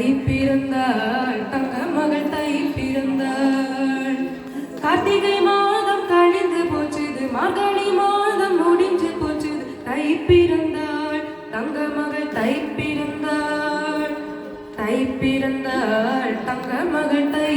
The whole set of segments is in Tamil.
தை பிறந்தாள் தங்க மகள் தை பிறந்தாள் கார்த்திகை மாதம் கழிந்து போச்சுது மார்கழி மாதம் முடிஞ்சு போச்சுது தை பிறந்தாள் தங்க மகள் தை பிறந்தாள் தை பிறந்தாள் தங்க மகள் தை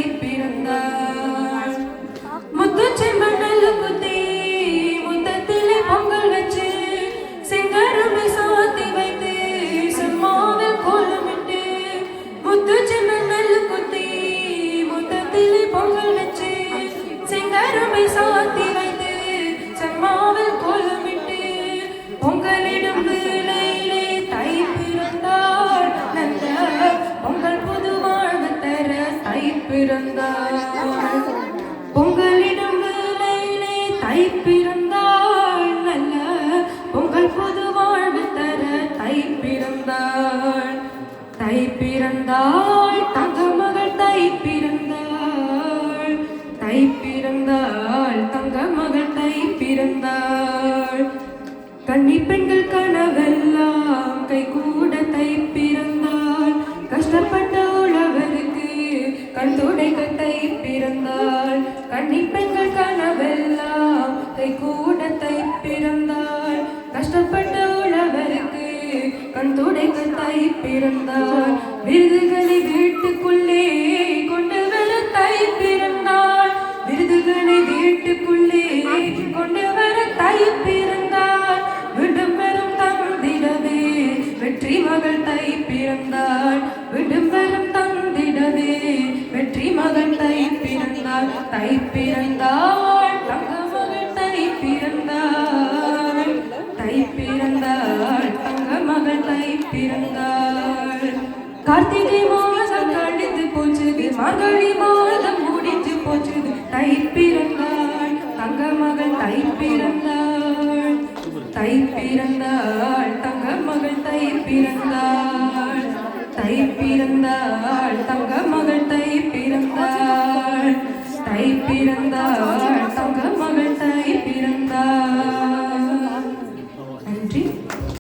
பிறந்தாள் தை பிறந்தாள் தங்க மகள் தை பிறந்தாள் தை பிறந்தாள் தங்க மகள் தை பிறந்தாள். கன்னி பெண்கள் கனவெல்லாம் கை கூட தை பிறந்தாள். கஷ்டப்பட்ட உழவருக்கு கண் துடைக்க தை பிறந்தாள். கன்னி பெண்கள் கனவெல்லாம் கை கூட தை பிறந்தாள். தை பிறந்தாள் விருதுகளை வீட்டுக்குள்ளே கொண்டு வர தை பிறந்தாள். விருதுகளை வீட்டுக்குள்ளே கொண்டு வர தை பிறந்தாள். விடும் வரும் தந்திடவே வெற்றி மகள் தை பிறந்தாள். விடும் வரும் தந்திடவே வெற்றி மகள் தை பிறந்தாள். தை தங்க மகள் தை தை தங்க மகள் தை பிறந்தாள். கார்த்திகை மாதம் கழித்து போச்சுது மார்கழி மாதம் முடிஞ்சு போச்சுது. தை பிறந்தாள் தங்க மகள் தை பிறந்தாள் தை பிறந்தாள் தங்க மகள் தை பிறந்தாள் தை பிறந்தாள் தங்க மகள் தை பிறந்தாள் தை பிறந்தாள்